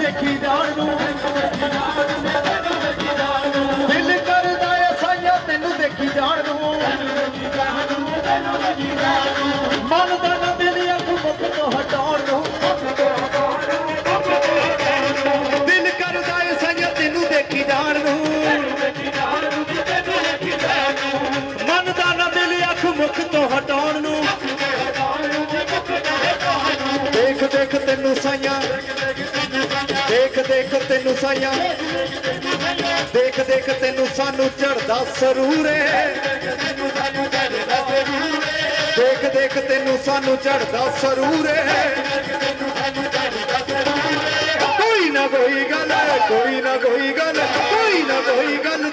ਦੇਖੀ ਜਾਣ ਨੂੰ। ਦਿਲ ਕਰਦਾ ਏ ਸਾਇਆ ਤੈਨੂੰ ਦੇਖੀ ਜਾਣ ਨੂੰ। ਮਨ ਦਾ ਨਾ ਦਿਲ ਅੱਖ ਮੁਖ ਤੋਂ ਹਟਾਉਣ ਨੂੰ। ਦਿਲ ਕਰਦਾ ਏ ਸਾਇਆ ਤੈਨੂੰ ਦੇਖੀ ਜਾਣ ਨੂੰ। ਮਨ ਦਾ ਨਾ ਦਿਲ ਅੱਖ ਮੁਖ ਤੋਂ ਹਟਾਉਣ ਨੂੰ। ਦੇਖ ਦੇਖ ਤੈਨੂੰ ਸਾਈਆਂ ਦੇਖ ਦੇਖ ਤੈਨੂੰ ਸਾਈਆਂ। ਦੇਖ ਦੇਖ ਤੈਨੂੰ ਸਾਨੂੰ ਚੜਦਾ ਸਰੂਰੇ। ਦੇਖ ਦੇਖ ਤੈਨੂੰ ਸਾਨੂੰ ਚੜਦਾ ਸਰੂਰੇ। ਕੋਈ ਨਾ ਕੋਈ ਗੱਲ, ਕੋਈ ਨਾ ਕੋਈ ਗੱਲ, ਕੋਈ ਨਾ ਕੋਈ ਗੱਲ।